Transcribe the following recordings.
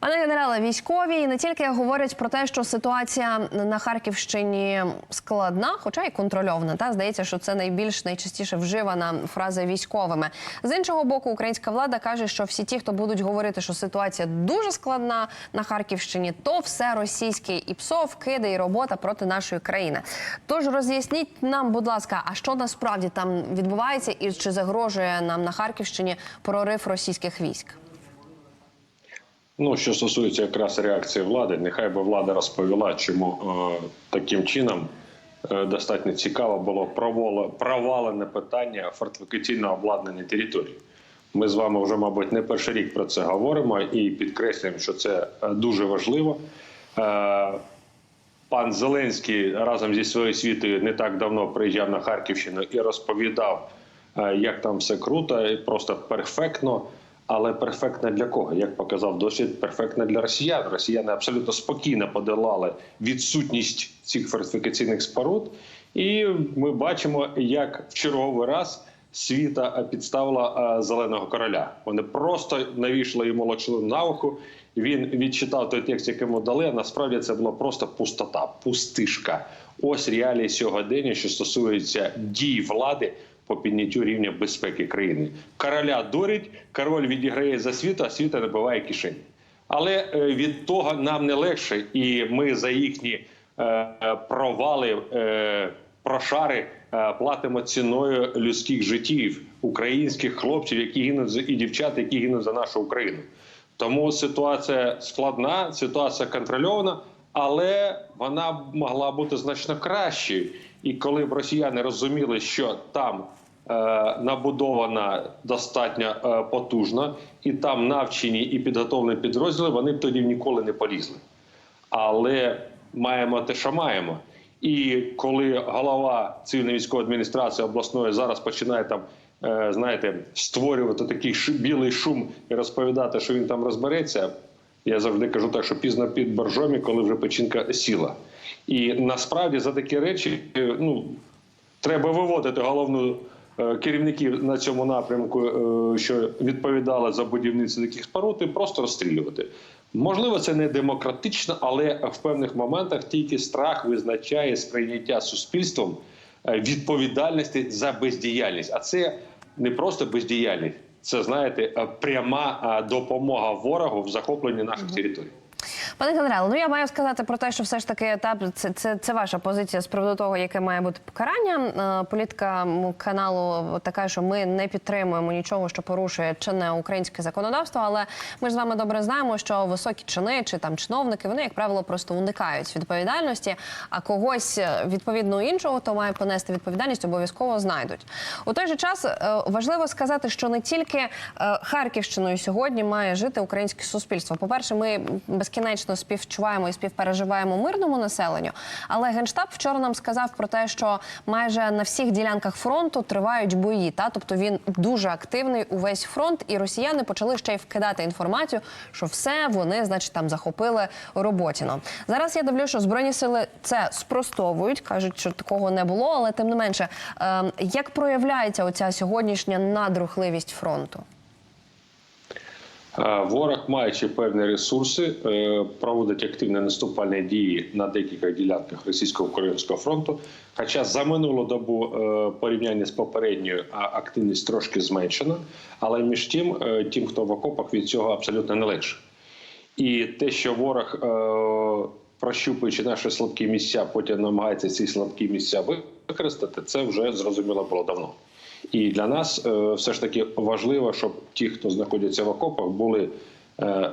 Пане генерале, військові не тільки говорять про те, що ситуація на Харківщині складна, хоча й контрольована. Та здається, що це найбільш найчастіше вживана фраза військовими. З іншого боку, українська влада каже, що всі ті, хто будуть говорити, що ситуація дуже складна на Харківщині, то все російське і ПСОВ, киди і робота проти нашої країни. Тож роз'ясніть нам, будь ласка, а що насправді там відбувається, і чи загрожує нам на Харківщині прорив російських військ? Ну, що стосується якраз реакції влади, нехай би влада розповіла, чому е, таким чином е, достатньо цікаво було провалене питання фортифікаційного обладнання території. Ми з вами вже, мабуть, не перший рік про це говоримо і підкреслюємо, що це е, дуже важливо. Е, Пан Зеленський разом зі своєю світою не так давно приїжджав на Харківщину і розповідав, е, як там все круто, і просто перфектно. Але перфектно для кого? Як показав досвід, перфектно для росіян. Росіяни абсолютно спокійно подолали відсутність цих фортифікаційних споруд, і ми бачимо, як в черговий раз світа підставила е, зеленого короля. Вони просто навішали йому лачили на ухо. Він відчитав той текст, який йому дали. А насправді це була просто пустота, пустишка. Ось реалії сьогодення, що стосується дій влади по підняттю рівня безпеки країни. Короля дурить, король відіграє за світ, а світа набиває кишені. Але е, від того нам не легше, і ми за їхні е, провали, е, прошари платимо ціною людських життів українських хлопців, які гинуть і дівчат, які гинуть за нашу Україну. Тому ситуація складна, ситуація контрольована, але вона могла бути значно кращою. І коли б росіяни розуміли, що там набудована достатньо е, потужно, і там навчені і підготовлені підрозділи, вони б тоді ніколи не полізли. Але маємо те, що маємо. І коли голова цивільної військової адміністрації обласної зараз починає там, е, знаєте, створювати такий білий шум і розповідати, що він там розбереться, я завжди кажу так, що пізно під боржомі, коли вже печінка сіла. І насправді за такі речі, е, ну треба виводити головну е, керівників на цьому напрямку, е, що відповідали за будівництво таких споруд, і просто розстрілювати. Можливо, це не демократично, але в певних моментах тільки страх визначає сприйняття суспільством е, відповідальності за бездіяльність. А це не просто бездіяльність, це знаєте, е, пряма е, допомога ворогу в захопленні наших територій. Пане генерале, ну я маю сказати про те, що все ж таки етап це, це, це ваша позиція з приводу того, яке має бути покарання. Е, Політика каналу така, що ми не підтримуємо нічого, що порушує чинне українське законодавство. Але ми ж з вами добре знаємо, що високі чини чи там чиновники вони, як правило, просто уникають відповідальності. А когось е, відповідно іншого, хто має понести відповідальність, обов'язково знайдуть. У той же час е, важливо сказати, що не тільки Харківщиною сьогодні має жити українське суспільство. По перше, ми безкінечно співчуваємо і співпереживаємо мирному населенню. Але генштаб вчора нам сказав про те, що майже на всіх ділянках фронту тривають бої. Та тобто він дуже активний увесь фронт, і росіяни почали ще й вкидати інформацію, що все вони, значить, там захопили Роботіно. Зараз я дивлюся, що збройні сили це спростовують, кажуть, що такого не було, але тим не менше, е, як проявляється оця сьогоднішня надрухливість фронту? Е, Ворог, маючи певні ресурси, е, проводить активні наступальні дії на декілька ділянках російсько-українського фронту. Хоча за минулу добу е, порівняння з попередньою активність трошки зменшена, але між тим, тим, хто в окопах від цього абсолютно не легше. І те, що ворог, прощупуючи наші слабкі місця, потім намагається ці слабкі місця використати, це вже зрозуміло було давно. І для нас е, все ж таки важливо, щоб ті, хто знаходяться в окопах, були е,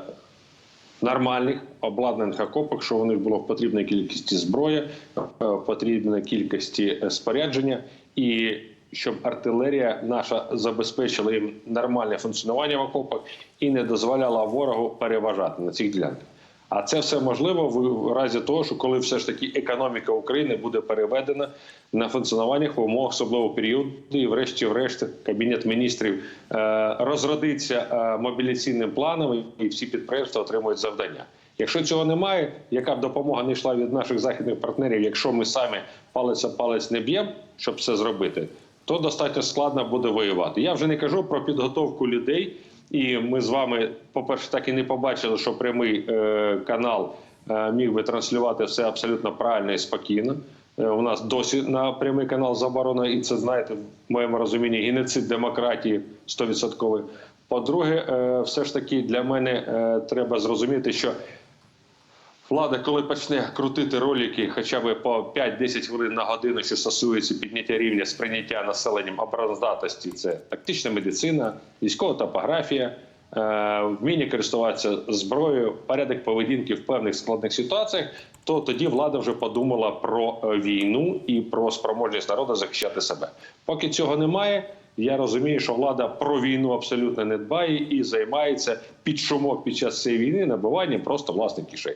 нормальних обладнаних окопах, що у них було в потрібній кількості зброї, е, в потрібній кількості спорядження, і щоб артилерія наша забезпечила їм нормальне функціонування в окопах і не дозволяла ворогу переважати на цих ділянках. А це все можливо в разі того, що коли все ж таки економіка України буде переведена на функціонування в умовах особливого періоду, і врешті-врешт кабінет міністрів е, розродиться е, мобіляційним планом, і всі підприємства отримують завдання. Якщо цього немає, яка б допомога не йшла від наших західних партнерів, якщо ми самі палець о палець не б'ємо, щоб це зробити, то достатньо складно буде воювати. Я вже не кажу про підготовку людей І ми з вами, по-перше, так і не побачили, що прямий е, канал е, міг би транслювати все абсолютно правильно і спокійно. Е, У нас досі на прямий канал заборона, і це знаєте, в моєму розумінні геноцид демократії 100%. По-друге, все ж таки для мене треба зрозуміти, що Влада, коли почне крутити ролики хоча б по 5-10 хвилин на годину, що стосується підняття рівня сприйняття населенням обороноздатності, це тактична медицина, військова топографія, е, вміння користуватися зброєю, порядок поведінки в певних складних ситуаціях, то тоді влада вже подумала про е, війну і про спроможність народу захищати себе. Поки цього немає. Я розумію, що влада про війну абсолютно не дбає і займається під шумок під час цієї війни набиванням просто власних кишень.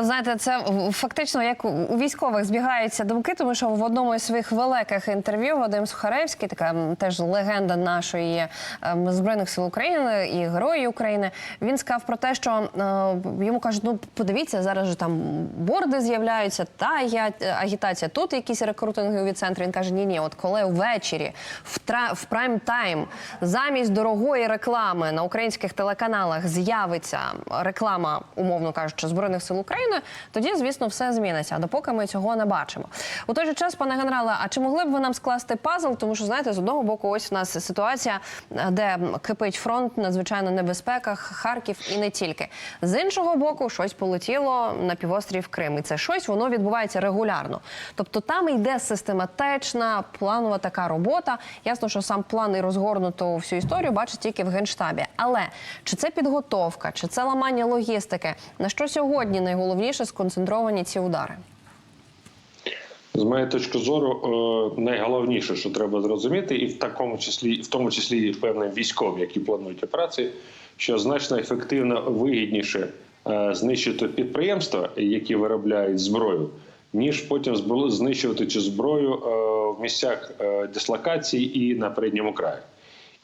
знаєте, це фактично як у військових збігаються думки, тому що в одному із своїх великих інтерв'ю Вадим Сухаревський, така теж легенда нашої ем, збройних сил України і герої України. Він сказав про те, що е, йому кажуть: ну подивіться, зараз же там борди з'являються, та агіа- агітація. Тут якісь рекрутингові центри. Він каже: ні, ні, от коли ввечері в тра в прайм тайм замість дорогої реклами на українських телеканалах з'явиться реклама, умовно кажучи, збройних сил України, тоді, звісно, все зміниться. Допоки ми цього не бачимо. У той же час, пане генерале, а чи могли б ви нам скласти пазл? Тому що знаєте, з одного боку, ось у нас ситуація, е, де кипить фронт, надзвичайно небезпека, Харків і не тільки. З іншого боку, щось полетіло на півострів Крим, і це щось воно відбувається регулярно. Тобто там йде систематична планова така робота. Ясно, що сам план і розгорнуто всю історію бачить тільки в генштабі. Але чи це підготовка, чи це ламання логістики? На що сьогодні найголовніше сконцентровані ці удари? З моєї точки зору, е, найголовніше, що треба зрозуміти, і в такому числі, в тому числі і певним військовим, які планують операції, що значно ефективно вигідніше е, знищити підприємства, які виробляють зброю, ніж потім знищувати цю зброю е, в місцях дислокації і на передньому краї.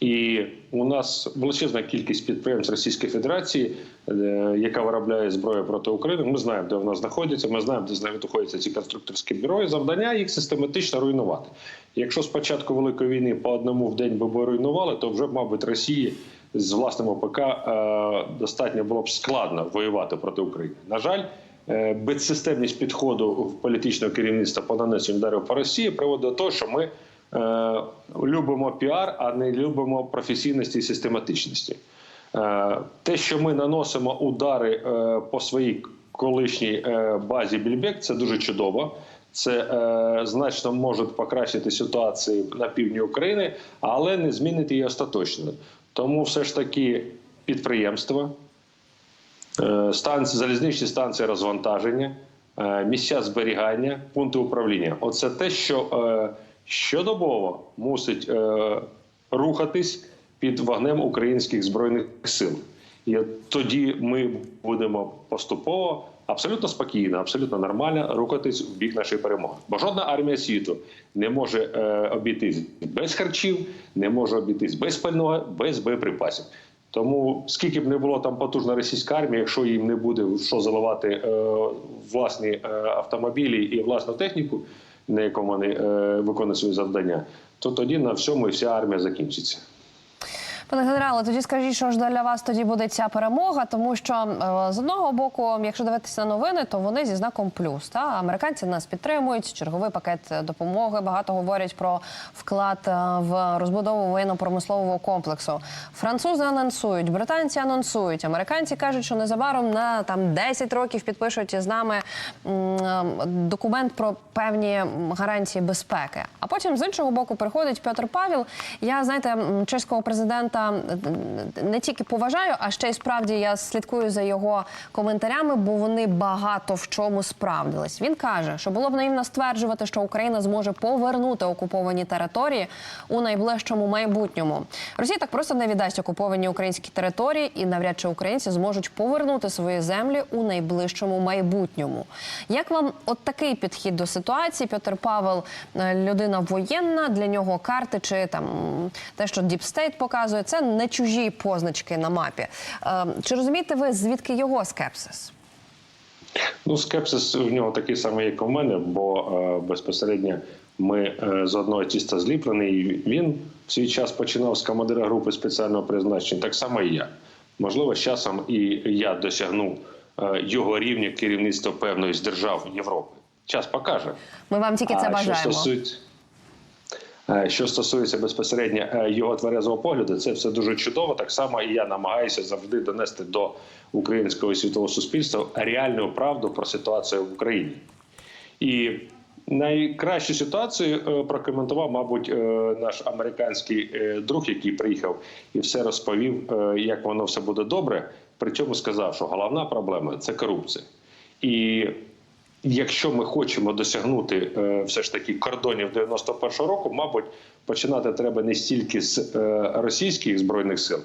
І у нас величезна кількість підприємств Російської Федерації, е, яка виробляє зброю проти України. Ми знаємо, де вона знаходиться. Ми знаємо, де знаходяться ці конструкторські бюро. І завдання їх систематично руйнувати. Якщо з початку великої війни по одному в день би руйнували, то вже, мабуть, Росії з власним ОПК е, достатньо було б складно воювати проти України. На жаль. е, Безсистемність підходу в політичного керівництва по нанесенню ударів по Росії приводить до того, що ми любимо піар, а не любимо професійності і систематичності. Е, те, що ми наносимо удари е, по своїй колишній е, базі Більбек, це дуже чудово. Це е, значно може покращити ситуацію на півдні України, але не змінити її остаточно. Тому все ж таки підприємства, е, станції, залізничні станції розвантаження, е, місця зберігання, пункти управління. Оце те, що е, щодобово мусить е, рухатись під вогнем українських збройних сил. І тоді ми будемо поступово абсолютно спокійно, абсолютно нормально рухатись в бік нашої перемоги. Бо жодна армія світу не може е, обійтись без харчів, не може обійтись без пального, без боєприпасів. Тому скільки б не було там потужна російська армія, якщо їм не буде що заливати е, власні е, автомобілі і власну техніку, на якому вони е, виконують свої завдання, то тоді на всьому і вся армія закінчиться. Пане генерале, тоді скажіть, що ж для вас тоді буде ця перемога, тому що е, з одного боку, якщо дивитися на новини, то вони зі знаком плюс. Та американці нас підтримують. Черговий пакет допомоги. Багато говорять про вклад е, в розбудову воєнно-промислового комплексу. Французи анонсують, британці анонсують. Американці кажуть, що незабаром на там 10 років підпишуть із нами е, документ про певні гарантії безпеки. А потім з іншого боку приходить Петр Павел. Я знаєте, чеського президента м, не тільки поважаю, а ще й справді я слідкую за його коментарями, бо вони багато в чому справдились. Він каже, що було б наївно стверджувати, що Україна зможе повернути окуповані території у найближчому майбутньому. Росія так просто не віддасть окуповані українські території, і навряд чи українці зможуть повернути свої землі у найближчому майбутньому. Як вам от такий підхід до ситуації? Петр Павел е, людина воєнна, для нього карти чи там те, що Діпстейт показує, це не чужі позначки на мапі. Е, Чи розумієте ви, звідки його скепсис? Ну, скепсис в нього такий самий, як у мене, бо е, безпосередньо ми е, з одного тіста зліплені, і він в свій час починав з командира групи спеціального призначення, так само і я. Можливо, з часом і я досягну е, його рівня керівництва певної з держав Європи. Час покаже. Ми вам тільки це А бажаємо. Що стосується, що стосується безпосередньо е, його тверезого погляду, це все дуже чудово. Так само і я намагаюся завжди донести до українського світового суспільства реальну правду про ситуацію в Україні. І найкращу ситуацію е, прокоментував, мабуть, е, наш американський е, друг, який приїхав і все розповів, е, як воно все буде добре. При цьому сказав, що головна проблема це корупція. І якщо ми хочемо досягнути е, все ж таки кордонів 91-го року, мабуть, починати треба не стільки з е, російських збройних сил,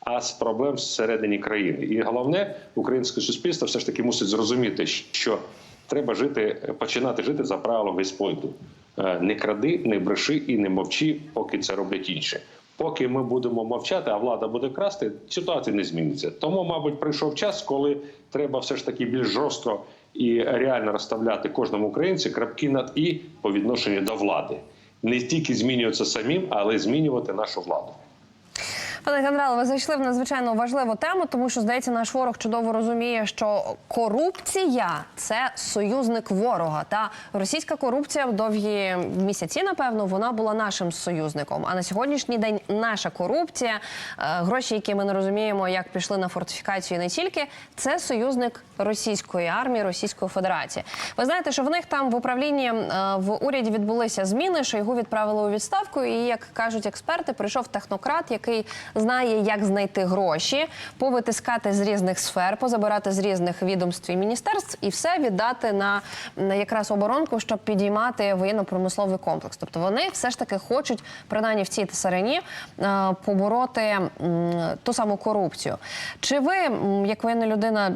а з проблем всередині країни. І головне, українське суспільство все ж таки мусить зрозуміти, що треба жити, починати жити за правилом Господу. Е, Не кради, не бреши і не мовчи, поки це роблять інші. Поки ми будемо мовчати, а влада буде красти, ситуація не зміниться. Тому, мабуть, прийшов час, коли треба все ж таки більш жорстко і реально розставляти кожному українцю крапки над і по відношенню до влади. Не тільки змінюватися самим, але й змінювати нашу владу. Пане генерале, ви зайшли в надзвичайно важливу тему, тому що здається, наш ворог чудово розуміє, що корупція це союзник ворога. Та російська корупція в довгі місяці, напевно, вона була нашим союзником. А на сьогоднішній день наша корупція, е, гроші, які ми не розуміємо, як пішли на фортифікацію, не тільки це союзник російської армії, Російської Федерації. Ви знаєте, що в них там в управлінні е, в уряді відбулися зміни, що його відправили у відставку. І як кажуть експерти, прийшов технократ, який знає, як знайти гроші, повитискати з різних сфер, позабирати з різних відомств і міністерств, і все віддати на, на якраз оборонку, щоб підіймати воєнно-промисловий комплекс. Тобто вони все ж таки хочуть, принаймні в цій царині, е, побороти ту саму корупцію. Чи ви, як воєнна людина,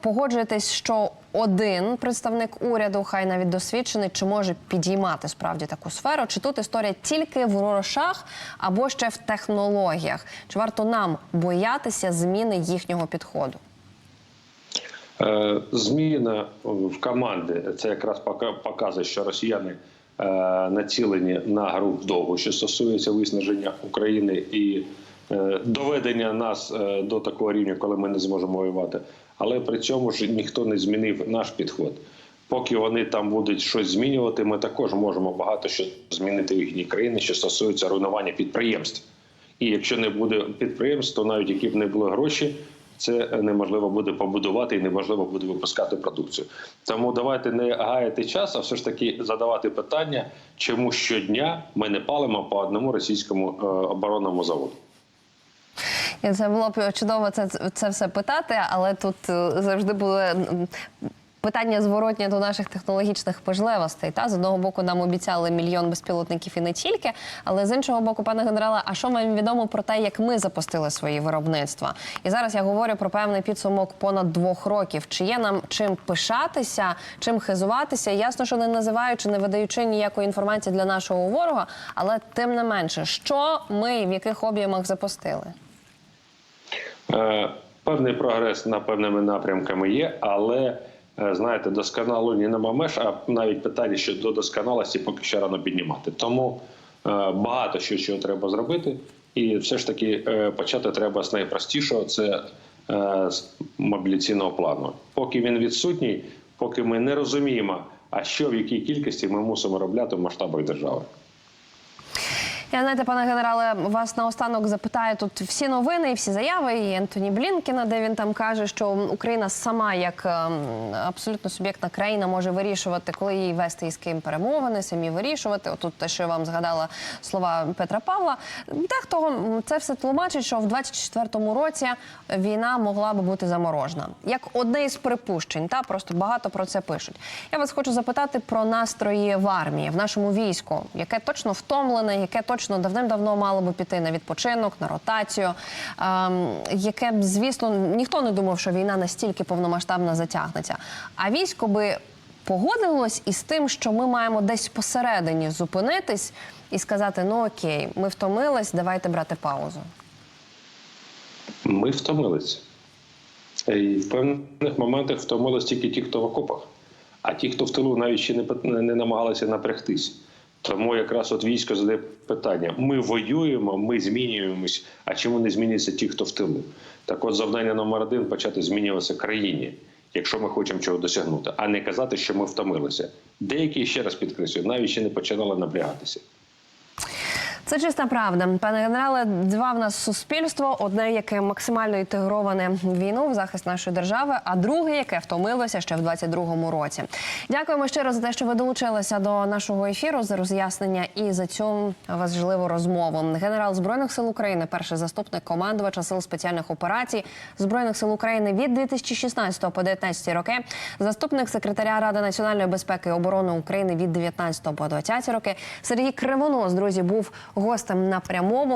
погоджуєтесь, що один представник уряду, хай навіть досвідчений, чи може підіймати справді таку сферу? Чи тут історія тільки в грошах або ще в технологіях? Чи варто нам боятися зміни їхнього підходу? Е, Зміна в команди це якраз показує, що росіяни е, націлені на гру вдовго, що стосується виснаження України і е, доведення нас до такого рівня, коли ми не зможемо воювати. Але при цьому ж ніхто не змінив наш підход. Поки вони там будуть щось змінювати, ми також можемо багато що змінити в їхній країні, що стосується руйнування підприємств. І якщо не буде підприємств, то навіть які б не були гроші, це неможливо буде побудувати і неможливо буде випускати продукцію. Тому давайте не гаяти час, а все ж таки задавати питання, чому щодня ми не палимо по одному російському е, оборонному заводу. І це було б чудово це, це все питати, але тут е, завжди було питання зворотнє до наших технологічних можливостей. Та з одного боку нам обіцяли мільйон безпілотників і не тільки, але з іншого боку, пане генерале, а що вам відомо про те, як ми запустили свої виробництва? І зараз я говорю про певний підсумок понад двох років. Чи є нам чим пишатися, чим хизуватися? Ясно, що не називаючи, не видаючи ніякої інформації для нашого ворога, але тим не менше, що ми в яких об'ємах запустили? Е, Певний прогрес на певними напрямками є, але е, знаєте, досконало ні нема меж, а навіть питання щодо досконалості поки що рано піднімати. Тому е, багато що чого треба зробити, і все ж таки почати треба з найпростішого це з мобіляційного плану. Поки він відсутній, поки ми не розуміємо, а що в якій кількості ми мусимо робляти в масштабах держави. Я знаєте, пане генерале, вас наостанок запитаю тут всі новини і всі заяви і Ентоні Блінкіна, де він там каже, що Україна сама, як ем, абсолютно суб'єктна країна, може вирішувати, коли їй вести і з ким перемовини, самі вирішувати. Отут те, що я вам згадала слова Петра Павла. Дехто це все тлумачить, що в 24-му році війна могла би бути заморожена. Як одне із припущень, та просто багато про це пишуть. Я вас хочу запитати про настрої в армії, в нашому війську, яке точно втомлене, яке точно давним-давно мало би піти на відпочинок, на ротацію, ем, яке б, звісно, ніхто не думав, що війна настільки повномасштабна затягнеться. А військо би погодилось із тим, що ми маємо десь посередині зупинитись і сказати: ну окей, ми втомились, давайте брати паузу. Ми втомилися. І в певних моментах втомились тільки ті, хто в окопах. А ті, хто в тилу, навіть ще не, не намагалися напрягтись. Тому якраз от військо задає питання: ми воюємо, ми змінюємось. А чому не змінюються ті, хто в тилу? Так, от завдання номер один почати змінюватися країні, якщо ми хочемо чого досягнути, а не казати, що ми втомилися. Деякі ще раз підкреслюю, навіть ще не починали напрягатися. Це чиста правда. Пане генерале, два в нас суспільство: одне, яке максимально інтегроване в війну в захист нашої держави, а друге, яке втомилося ще в 22-му році. Дякуємо щиро за те, що ви долучилися до нашого ефіру за роз'яснення і за цю важливу розмову. Генерал збройних сил України, перший заступник командувача сил спеціальних операцій збройних сил України від 2016 по 2019 роки, заступник секретаря Ради національної безпеки і оборони України від 19 по 20 роки. Сергій Кривонос, друзі, був гостем на прямому.